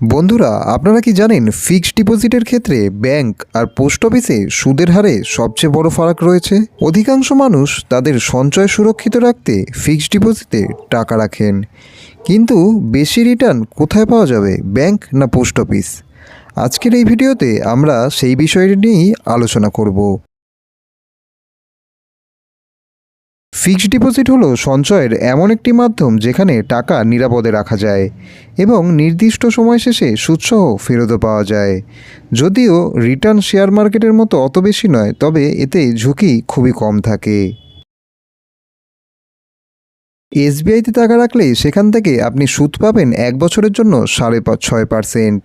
বন্ধুরা, আপনারা কি জানেন ফিক্সড ডিপোজিটের ক্ষেত্রে ব্যাংক আর পোস্ট অফিসে সুদের হারে সবচেয়ে বড় ফারাক রয়েছে? অধিকাংশ মানুষ তাদের সঞ্চয় সুরক্ষিত রাখতে ফিক্সড ডিপোজিটে টাকা রাখেন। কিন্তু বেশি রিটার্ন কোথায় পাওয়া যাবে, ব্যাংক না পোস্ট অফিস? আজকের এই ভিডিওতে আমরা সেই বিষয়টি নিয়েই আলোচনা করব। ফিক্সড ডিপোজিট হলো সঞ্চয়ের এমন একটি মাধ্যম যেখানে টাকা নিরাপদে রাখা যায় এবং নির্দিষ্ট সময় শেষে সুদসহ ফেরতও পাওয়া যায়। যদিও রিটার্ন শেয়ার মার্কেটের মতো অত বেশি নয়, তবে এতে ঝুঁকি খুবই কম থাকে। এসবিআইতে টাকা রাখলে সেখান থেকে আপনি সুদ পাবেন এক বছরের জন্য সাড়ে ছয় পার্সেন্ট,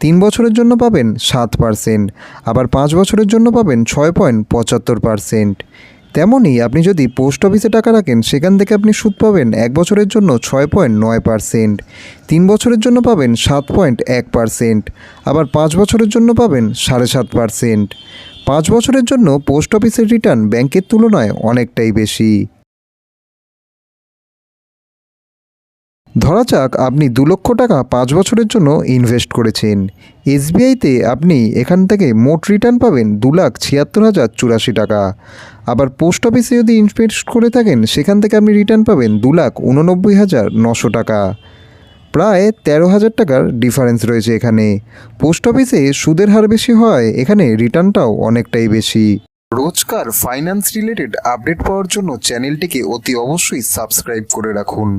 তিন বছরের জন্য পাবেন সাত পার্সেন্ট, আবার পাঁচ বছরের জন্য পাবেন ছয় পয়েন্ট পঁচাত্তর পার্সেন্ট। তেমনই আপনি যদি পোস্ট অফিসে টাকা রাখেন, সেখান থেকে আপনি সুদ পাবেন এক বছরের জন্য ছয় পয়েন্ট নয় পারসেন্ট, তিন বছরের জন্য পাবেন সাত পয়েন্ট এক পারসেন্ট, আবার পাঁচ বছরের জন্য পাবেন সাড়ে সাত পারসেন্ট। পাঁচ বছরের জন্য পোস্ট অফিসের রিটার্ন ব্যাংকের তুলনায় অনেকটাই বেশি। ধরা যাক, আপনি দু লক্ষ টাকা পাঁচ বছরের জন্য ইনভেস্ট করেছেন। এসবিআইতে আপনি এখান থেকে মোট রিটার্ন পাবেন দু লাখ ছিয়াত্তর হাজার চুরাশি টাকা। আবার পোস্ট অফিসে যদি ইনভেস্ট করে থাকেন, সেখান থেকে আপনি রিটার্ন পাবেন দু লাখ উননব্বই হাজার নশো টাকা। প্রায় তেরো হাজার টাকার ডিফারেন্স রয়েছে এখানে। পোস্ট অফিসে সুদের হার বেশি হয় এখানে রিটার্নটাও অনেকটাই বেশি। রোজকার ফাইন্যান্স রিলেটেড আপডেট পাওয়ার জন্য চ্যানেলটিকে অতি অবশ্যই সাবস্ক্রাইব করে রাখুন।